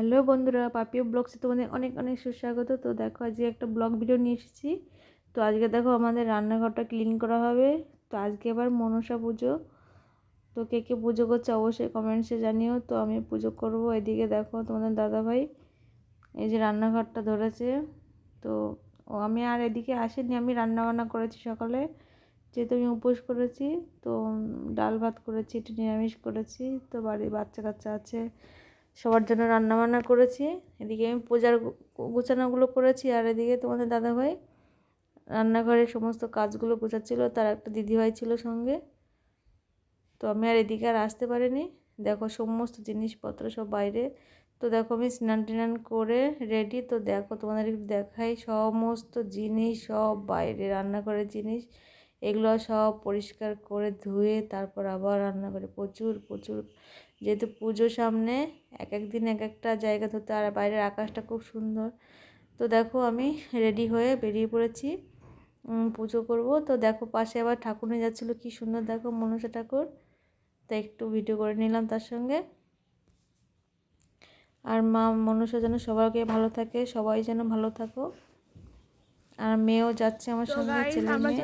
Hello বন্ধুরা, পাপিও ব্লগসে তোমাদের অনেক অনেক সুস্বাগত। তো দেখো, আজকে একটা ব্লগ ভিডিও নিয়ে এসেছি। তো আজকে দেখো আমাদের রান্নাঘরটা ক্লিন করা হবে। তো আজকে এবার মনসা পুজো। তো কে কে পুজো করছে অবশ্যই কমেন্টসে জানিও। তো আমি পুজো করব। এদিকে দেখো তোমাদের দাদাভাই এই যে রান্নাঘরটা ধরেছে। তো ও আমি আর এদিকে আসিনি, আমি রান্না বান্না করেছি সকালে। যেহেতু আমি উপোস করেছি, তো ডাল ভাত করেছি, একটু নিরামিষ করেছি। তো বাড়ির বাচ্চা কাচ্চা আছে। সবার জন্য রান্না বান্না করেছি। এদিকে আমি পূজার গুছানোগুলো করেছি আর এদিকে তোমাদের দাদাভাই রান্নাঘরের সমস্ত কাজগুলো গোছাচ্ছিলো, তার একটা দিদিভাই ছিল সঙ্গে। তো আমি আর এদিকে আর আসতে পারিনি। দেখো সমস্ত জিনিসপত্র সব বাইরে। তো দেখো আমি স্নান টিনান করে রেডি। তো দেখো তোমাদের একটু দেখাই সমস্ত জিনিস সব বাইরে, রান্নাঘরের জিনিস। এগুলো সব পরিষ্কার করে ধুয়ে তারপর আবার রান্না করে প্রচুর প্রচুর যেহেতু পুজো সামনে এক এক দিন এক একটা জায়গা ধরতে আর বাইরের আকাশটা খুব সুন্দর। তো দেখো আমি রেডি হয়ে বেরিয়ে পড়েছি। পুজো করব। তো দেখো পাশে আবার ঠাকুর যাচ্ছিল। কি সুন্দর দেখো মনসা ঠাকুর। তো একটু ভিডিও করে নিলাম তার সঙ্গে। আর মা মনসা যেন সবাইকে ভালো থাকে সবাই যেন ভালো থাকো। আর মেয়েও যাচ্ছে আমার সঙ্গে ছেলে মেয়ে।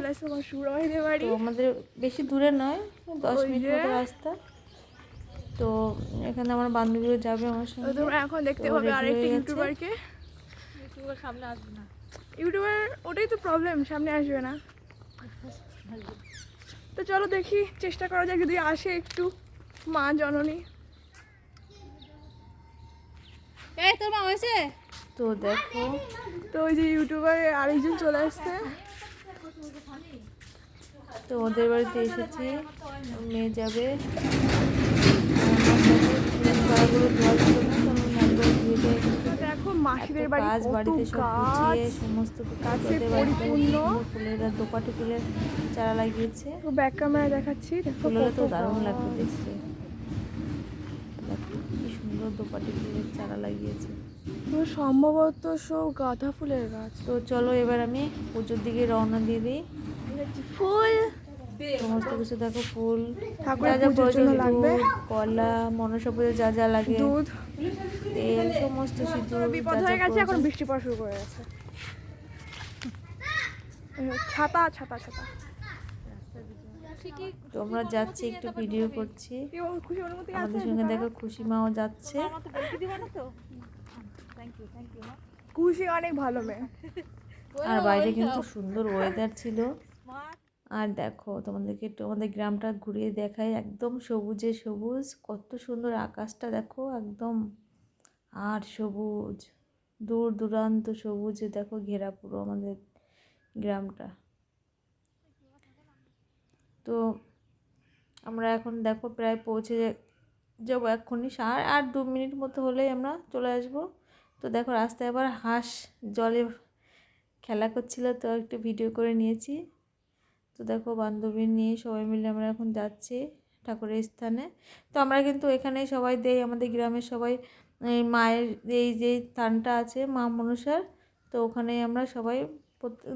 আমাদের বেশি দূরে নয় দশ মিনিট মতো রাস্তা। তো এখানে আমার বান্ধবীও যাবে আমার তো সঙ্গে। তোমরা এখন দেখতে পাবে আরেকটা হয়ে গেছে। ইউটিউবারকে। ইউটিউবার ওটাই তো প্রবলেম সামনে আসবে না। তো চলো দেখি চেষ্টা করা যাক যদি আসে একটু মা জননী। এই তোর মা হয়েছে? তো দেখো। তো ওই যে ইউটিউবার আরেকজন চলে আসছে। তো ওদের বাড়িতে এসেছি। মেয়ে যাবে। আমি একবার মাসিদের বাড়ি কাজ বাড়িতে সব গুছিয়ে সমস্ত গাছে পরিপূর্ণ। ফুলের আর দোপাটি ফুলের চারা লাগিয়েছে। তো ব্যাক ক্যামেরা দেখাচ্ছি তো দারুণ। লাগবে দেখতে। কি সুন্দর দোপাটি ফুলের চারা লাগিয়েছে। সম্ভবত সব গাঁদা ফুলের গাছ। তো চলো এবার আমি পুজোর দিকে রওনা দিয়ে দিই। ফুল! সমস্ত কিছু দেখো ফুল যা যা প্রয়োজন লাগবে। কলা মনসা পুজো যা যা লাগে। দুধ। তেল সমস্ত সিঁদুর বিপদ হয়ে গেছে এখন। বৃষ্টি পড়া শুরু করে গেছে ছাতা ছাতা ছাতা। তো আমরা যাচ্ছি একটু ভিডিও করছি। আমাদের সঙ্গে দেখো খুশি মাও যাচ্ছে। খুশি অনেক ভালো মেয়ে। আর বাইরে কিন্তু সুন্দর ওয়েদার ছিল। আর দেখো তোমাদেরকে আমাদের গ্রামটা ঘুরিয়ে দেখাই। একদম সবুজে সবুজ, কত সুন্দর আকাশটা দেখো একদম। আর সবুজ, দূর দূরান্ত সবুজে দেখো ঘেরা পুরো আমাদের গ্রামটা। তো আমরা এখন দেখো প্রায় পৌঁছে যাব এক্ষুনি আর আর দু মিনিট মতো হলেই আমরা চলে আসব। তো দেখো রাস্তায় আবার হাঁস জলে খেলা করছিল, তো একটু ভিডিও করে নিয়েছি। তো দেখো বান্ধবী নিয়ে সবাই মিলে আমরা এখন যাচ্ছি ঠাকুরের স্থানে। তো আমরা কিন্তু এখানে সবাই দেই আমাদের গ্রামের সবাই এই মায়ের এই যে স্থানটা আছে মা মনসার তো ওখানে আমরা সবাই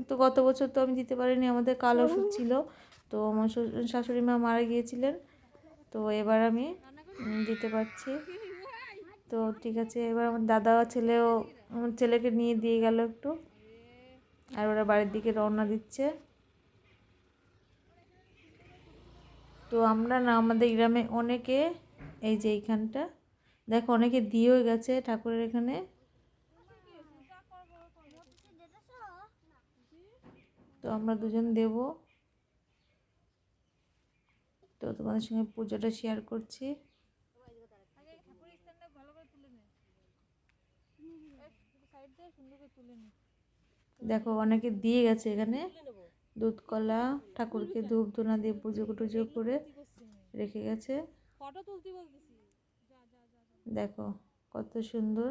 তো গত বছর তো আমি দিতে পারিনি আমাদের কাল ওষুধ ছিল। তো আমার শ্বশুর- শাশুড়ি মা মারা গিয়েছিলেন। তো এবার আমি দিতে পারছি। তো ঠিক আছে এবার আমার দাদা ছেলেও আমার ছেলেকে নিয়ে দিয়ে গেল একটু। আর ওরা বাড়ির দিকে রওনা দিচ্ছে। তো আমরা না আমাদের গ্রামে অনেকে, এই যে এইখানটা, দেখো অনেকে দিয়েও গেছে ঠাকুরের এখানে। তো আমরা দুজন দেব। তো তোমাদের সঙ্গে পুজোটা শেয়ার করছি। দেখো অনেকে দিয়ে গেছে এখানে। দুধ কলা ঠাকুরকে ধূপ ধুনা দিয়ে পুজো টুজো করে রেখে গেছে। দেখো কত সুন্দর।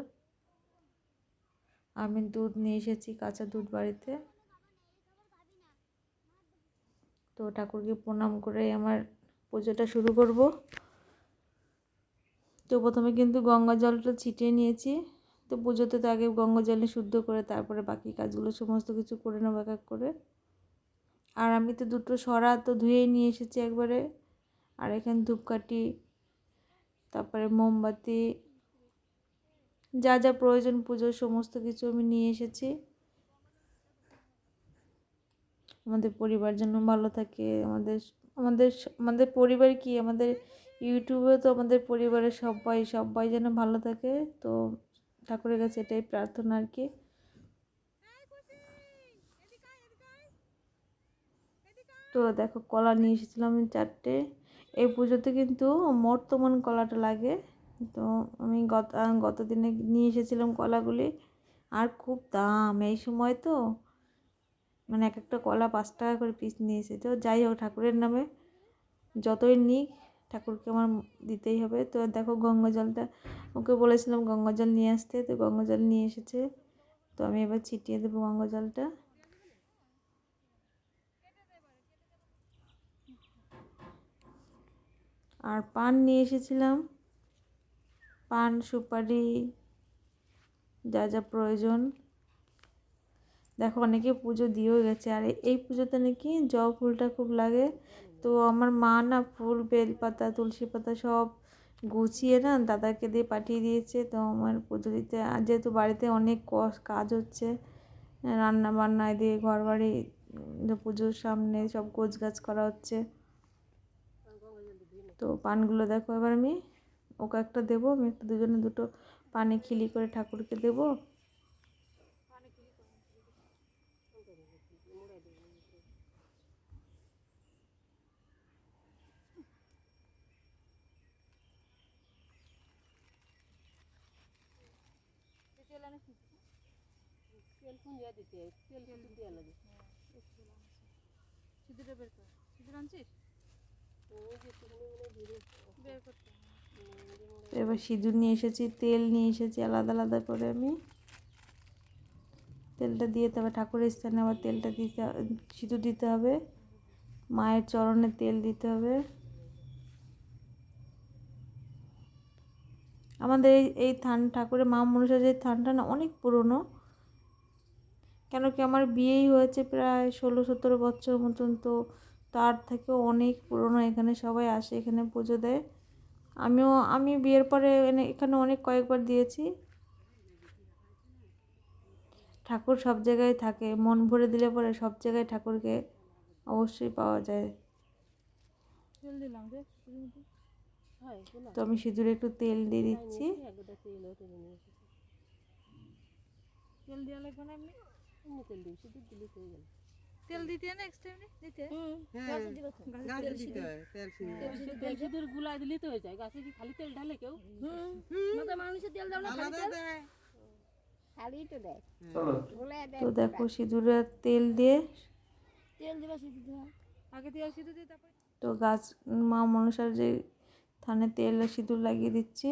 আমি দুধ নিয়ে এসেছি কাঁচা দুধ বাড়িতে। তো ঠাকুরকে প্রণাম করে আমার পুজোটা শুরু করব। তো প্রথমে কিন্তু গঙ্গা জলটা ছিটিয়ে নিয়েছি। তো পুজোতে তো আগে গঙ্গা জলে শুদ্ধ করে তারপরে বাকি কাজগুলো সমস্ত কিছু করে নেব এক এক করে। আর আমি তো দুটো সরা তো ধুয়েই নিয়ে এসেছি একবারে। আর এখানে ধূপকাঠি, তারপরে মোমবাতি, যা যা প্রয়োজন পুজোর সমস্ত কিছু আমি নিয়ে এসেছি। আমাদের পরিবার জন্য ভালো থাকে, আমাদের আমাদের আমাদের পরিবার কি? আমাদের ইউটিউবে তো আমাদের পরিবারের সবাই সবাই যেন ভালো থাকে। তো ঠাকুরের কাছে এটাই প্রার্থনা আর কি। তো দেখো কলা নিয়ে এসেছিলাম আমি চারটে। এই পুজোতে কিন্তু মোট তোমার কলাটা লাগে। তো আমি গত গত দিনে নিয়ে এসেছিলাম কলাগুলি। আর খুব দাম। এই সময় তো মানে এক একটা কলা পাঁচ টাকা করে পিস নিয়ে এসেছে তো যাই হোক ঠাকুরের নামে যতই নিক ঠাকুরকে আমার দিতেই হবে। তো দেখো গঙ্গা জলটা, ওকে বলেছিলাম গঙ্গা জল নিয়ে আসতে, তো গঙ্গা জল নিয়ে এসেছে। তো আমি এবার ছিটিয়ে দেবো গঙ্গা জলটা। আর পান নিয়ে এসেছিলাম। পান, সুপারি, যা যা প্রয়োজন। দেখো, অনেকে পুজো দিয়েও গেছে। আর এই পুজোতে নাকি জবা ফুলটা খুব লাগে। তো আমার মা না ফুল, বেলপাতা, তুলসী পাতা সব গুছিয়ে না দাদাকে দিয়ে পাঠিয়ে দিয়েছে। তো আমার পুজো দিতে, আর যেহেতু বাড়িতে অনেক কাজ হচ্ছে রান্না বান্না দিয়ে ঘর বাড়ি পুজোর সামনে সব গোছ গাছ করা হচ্ছে। তো পানগুলো দেখো এবার আমি ওকে একটা দেবো আমি একটা দুজনে দুটো পানে খিলি করে ঠাকুরকে দেবো। সিঁদুর আনছিস বের। তো এবার সিঁদুর নিয়ে এসেছি, তেল নিয়ে এসেছি, আলাদা আলাদা করে আমি। তেলটা দিয়ে তবে ঠাকুরের স্থানে আবার তেলটা দিতে সিঁদুর দিতে হবে। মায়ের চরণে তেল দিতে হবে। আমাদের এই থান ঠাকুরের মা মনসা যে থানটা না অনেক পুরনো। কেন কি আমার বিয়েই হয়েছে প্রায় ষোলো সতেরো বছর মতন, তো তার থেকেও অনেক পুরনো এখানে সবাই আসে, এখানে পুজো দেয়। আমিও, আমি বিয়ের পরে এখানে অনেক কয়েকবার দিয়েছি। ঠাকুর সব জায়গায় থাকে, মন ভরে দিলে পরে সব জায়গায় ঠাকুরকে অবশ্যই পাওয়া যায়। তো আমি সিঁদুরে একটু তেল দিয়ে দিচ্ছি। তেল না এমনি? তেল দিতে না এক্সট্রা এমনি দিতে তেল সিঁদুর গুলাই দিলেই তো হয়ে যায়। গাছে কি খালি তেল ঢালে কেউ? তো দেখো সিঁদুরে তেল দিয়ে আগে তেল সিঁদুর দিয়ে তারপরে? তো গাছ মা মনসার যে থানে তেল সিঁদুর লাগিয়ে দিচ্ছি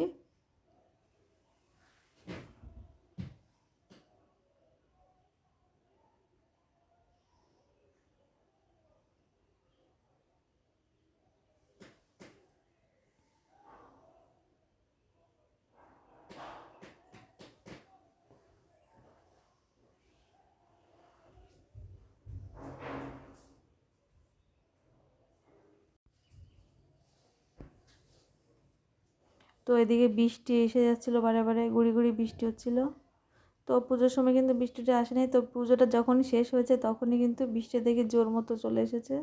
তো এদিকে বৃষ্টি এসে যাচ্ছিল বারে বারে, গুড়ি গুড়ি বৃষ্টি হচ্ছিল। তো পুজোর সময় কিন্তু বৃষ্টিটা আসেনি। তো পুজোটা যখনই শেষ হয়েছে তখনই কিন্তু বৃষ্টি দেখে জোর মতো চলে এসেছে।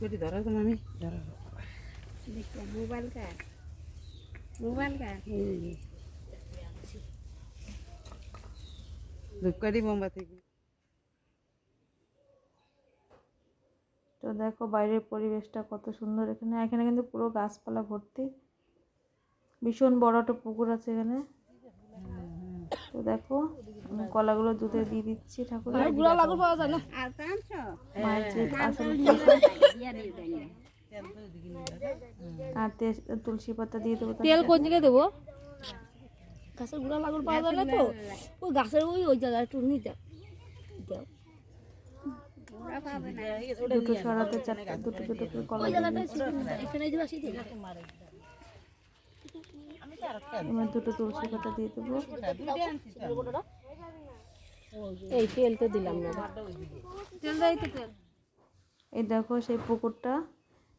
করে ধরো তো মামি ধরো। মোবাইল কা মোবাইল কা ধূপকাঠি মোমবাতি তো দেখো বাইরের পরিবেশটা কত সুন্দর এখানে। এখানে কিন্তু পুরো গাছপালা ভর্তি। ভীষণ বড় একটা পুকুর আছে এখানে। তো দেখো কলাগুলো দুধে দিয়ে দিচ্ছি ঠাকুর। গুড়া লাগু পাওয়া যায় না। আর তে- তুলসী পাতা দিয়ে দেবো তেল। কোন জায়গায় দেবো? গাছের গুড়া লাগুর পাওয়া যায় না তো? ওই গাছের ওই ওই জায়গায় একটু নিতে দাও। দুটো সরাতে চারটে দুটো দুটো করে কলা এবার দুটো তুলসী পাতা দিয়ে দেবো। এই তেল তো দিলাম না। তেল দেয় তেল। এই দেখো সেই পুকুরটা।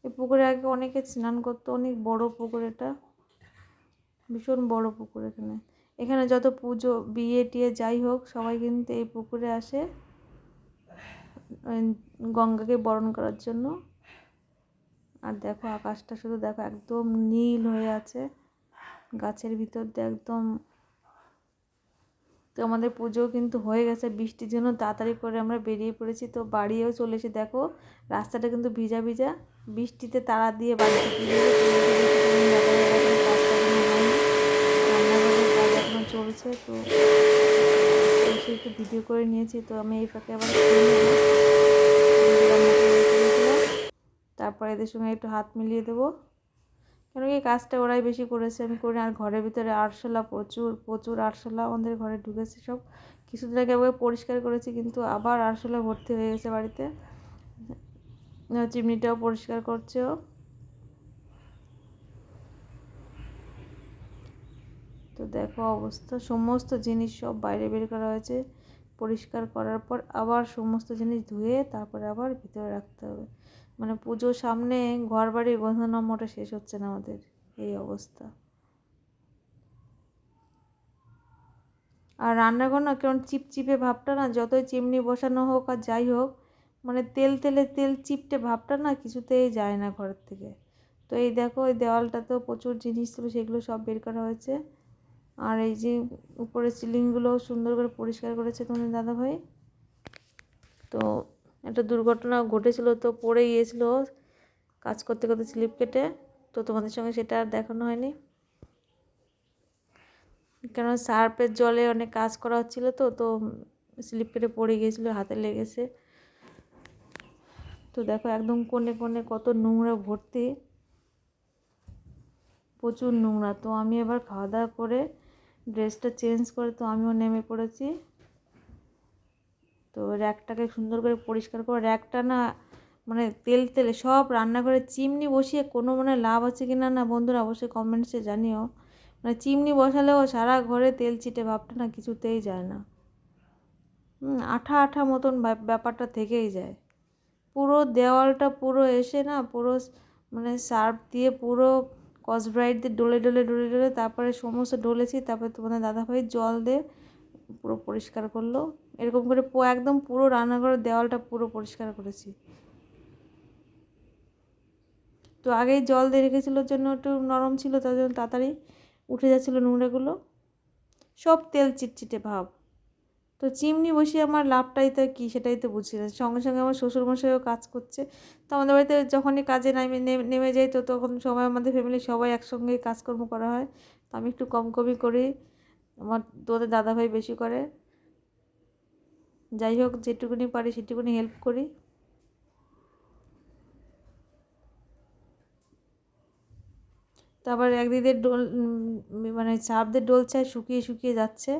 এই পুকুরে আগে অনেকে স্নান করতো অনেক বড় পুকুর এটা। ভীষণ বড় পুকুর এখানে। এখানে যত পুজো বিয়ে টিয়ে যাই হোক সবাই কিন্তু এই পুকুরে আসে গঙ্গাকে বরণ করার জন্য। আর দেখো আকাশটা শুধু দেখো একদম নীল হয়ে আছে। গাছের ভিতর দিয়ে একদম তো আমাদের পুজো কিন্তু হয়ে গেছে, বৃষ্টির জন্য তাড়াতাড়ি করে আমরা বেরিয়ে পড়েছি। তো বাড়িও চলে এসে দেখো, রাস্তাটা কিন্তু ভিজা ভিজা। বৃষ্টিতে তাড়া দিয়ে বাড়িতে এখনও চলছে, তো একটু ভিডিও করে নিয়েছি। তো আমি এই ফাঁকে আবার। তারপর এদের সঙ্গে একটু হাত মিলিয়ে দেবো। কেন কি কাজটা ওরাই বেশি করেছে? আমি করি। আর ঘরের ভিতরে আরশোলা প্রচুর প্রচুর আরশোলা আমাদের ঘরে ঢুকেছে সব। কিছুদিন আগে একবার পরিষ্কার করেছি, কিন্তু আবার আরশোলা ভর্তি হয়ে গেছে বাড়িতে। চিমনিটাও পরিষ্কার করছে তো দেখো অবস্থা, সমস্ত জিনিস সব বাইরে বের করা হয়েছে। পরিষ্কার করার পর আবার সমস্ত জিনিস ধুয়ে তারপরে আবার ভিতরে রাখতে হবে। মানে পুজোর সামনে ঘর বাড়ির গোছানো মোটে শেষ হচ্ছে না আমাদের, এই অবস্থা। আর রান্নাঘর না কেমন চিপচিপে ভাবটা না, যতই চিমনি বসানো হোক আর যাই হোক মানে তেল তেলে তেল চিপটে ভাবটা না কিছুতেই যায় না ঘরের থেকে। তো এই দেখো, এই দেওয়ালটাতেও প্রচুর জিনিস ছিল সেগুলো সব বের করা হয়েছে। আর এই যে উপরে সিলিংগুলো সুন্দর করে পরিষ্কার করেছে তোমাদের দাদাভাই। তো একটা দুর্ঘটনা ঘটেছিল তো পড়ে গিয়েছিল। কাজ করতে করতে স্লিপ কেটে, তো তোমাদের সঙ্গে সেটা আর দেখানো হয়নি। কেন সার্পের জলে অনেক কাজ করা হচ্ছিল তো তো স্লিপ কেটে পড়ে গিয়েছিল, হাতে লেগেছে। তো দেখো একদম কোণে কোণে কত নোংরা ভর্তি। প্রচুর নোংরা। তো আমি এবার খাওয়া দাওয়া করে ড্রেসটা চেঞ্জ করে, তো আমিও নেমে পড়েছি। তো র্যাকটাকে সুন্দর করে পরিষ্কার করে, র্যাকটা না মানে তেল তেলে সব রান্নাঘরে চিমনি বসিয়ে কোনো মানে লাভ আছে কি না না বন্ধুরা অবশ্যই কমেন্টসে জানিও। মানে চিমনি বসালেও সারা ঘরে তেল ছিটে ভাবটা না কিছুতেই যায় না। আঠা আঠা মতন ব্যাপ- ব্যাপারটা থেকেই যায়। পুরো দেওয়ালটা পুরো এসে না পুরো মানে সার্ফ দিয়ে পুরো কসব্রাইট দিয়ে ডলে ডলে ডলে ডলে তারপরে সমস্ত ডলেছি তারপরে তোমাদের দাদাভাই জল দিয়ে পুরো পরিষ্কার করল। এরকম করে একদম পুরো রান্নাঘরের দেওয়ালটা পুরো পরিষ্কার করেছি। তো আগেই জল দিয়ে রেখেছিল জন্য একটু নরম ছিল, তার জন্য তাড়াতাড়ি উঠে যাচ্ছিল নোংরাগুলো। সব তেল চিটচিটে ভাব। তো চিমনি বসিয়ে আমার লাভটাই তো কী সেটাই তো বুঝছি না। সঙ্গে সঙ্গে আমার শ্বশুরমশাইও কাজ করছে। তো আমাদের বাড়িতে যখনই কাজে নামে নেমে- নেমে যাই, তো তখন সবাই আমাদের ফ্যামিলি সবাই একসঙ্গে কাজকর্ম করা হয়। তো আমি একটু কম কমই করি। আমার তোদের দাদাভাই বেশি করে। যাই হোক, যেটুকুনি পারি সেটুকুনি হেল্প করি। তারপর একদিদের ডোল মানে সার্ফদের ডোল চায়, শুকিয়ে শুকিয়ে যাচ্ছে।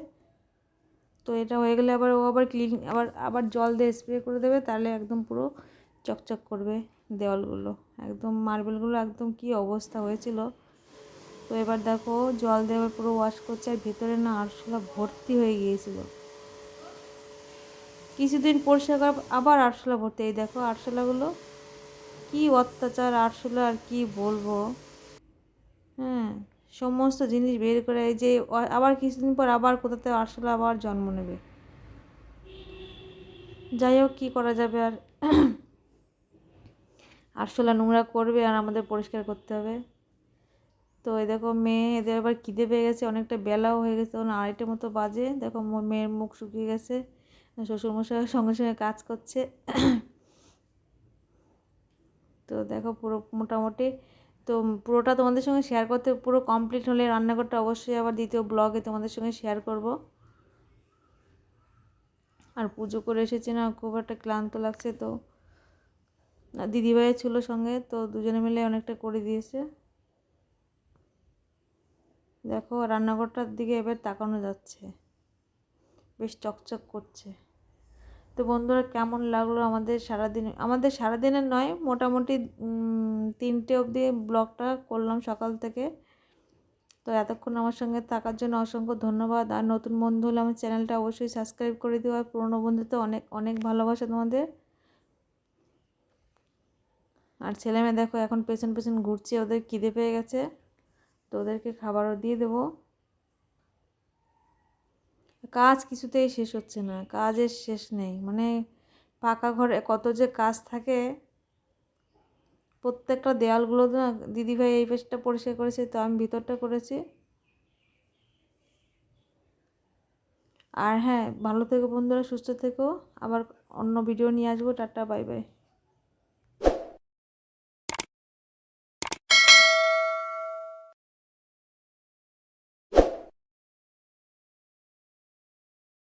তো এটা হয়ে গেলে আবার ও আবার ক্লিন আবার আবার জল দিয়ে স্প্রে করে দেবে, তাহলে একদম পুরো চকচক করবে দেওয়ালগুলো। একদম মার্বেলগুলো, একদম কি অবস্থা হয়েছিল। তো এবার দেখো, জল দিয়ে পুরো ওয়াশ করছে, আর ভেতরে না আরশোলা ভর্তি হয়ে গিয়েছিল। কিছুদিন পরিষ্কার করার আবার আরশোলা ভর্তি এই দেখো আরশোলাগুলো। কি অত্যাচার, আরশোলা আর কি বলব? হ্যাঁ সমস্ত জিনিস বের করে এই যে আবার কিছুদিন পর আবার কোথাতে আরশোলা আবার জন্ম নেবে। যাই হোক, কী করা যাবে আর? আরশোলা নোংরা করবে আর আমাদের পরিষ্কার করতে হবে। তো এই দেখো মেয়ে, এদের আবার খিদে পেয়ে গেছে, অনেকটা বেলাও হয়ে গেছে। তখন আড়াইটে মতো বাজে। দেখো মেয়ের মুখ শুকিয়ে গেছে। শ্বশুরমশাই সঙ্গে সঙ্গে কাজ করছে। তো দেখো পুরো মোটামুটি, তো পুরোটা তোমাদের সঙ্গে শেয়ার করতে পুরো কমপ্লিট হলে রান্নাঘরটা অবশ্যই আবার দ্বিতীয় ব্লগে তোমাদের সঙ্গে শেয়ার করব। আর পুজো করে এসেছি না, খুব একটা ক্লান্ত লাগছে তো। আর দিদিভাইও ছিল সঙ্গে, তো দুজনে মিলে অনেকটা করে দিয়েছে। দেখো রান্নাঘরটার দিকে এবার তাকানো যাচ্ছে। বেশ চকচক করছে। তো বন্ধুরা, কেমন লাগল আমাদের সারাদিন? আমাদের সারাদিনের নয়, মোটামুটি তিনটে অবধি ব্লগটা করলাম সকাল থেকে। তো এতক্ষণ আমার সঙ্গে থাকার জন্য অসংখ্য ধন্যবাদ। আর নতুন বন্ধু হলে আমার চ্যানেলটা অবশ্যই সাবস্ক্রাইব করে দিও। আর পুরনো বন্ধু তো অনেক অনেক ভালোবাসা তোমাদের। আর ছেলেমেয়ে দেখো, এখন পেছন পেছন ঘুরছে, ওদের খিদে পেয়ে গেছে। তো ওদেরকে খাবারও দিয়ে দেবো। কাজ কিছুতেই শেষ হচ্ছে না, কাজের শেষ নেই। মানে পাকা ঘরে কত যে কাজ থাকে, প্রত্যেকটা দেয়ালগুলো না, দিদিভাই এই পাশটা পরিষ্কার করেছে, তো আমি ভিতরটা করেছি। আর হ্যাঁ ভালো থেকো বন্ধুরা, সুস্থ থেকো। আবার অন্য ভিডিও নিয়ে আসব, টাটা বাই বাই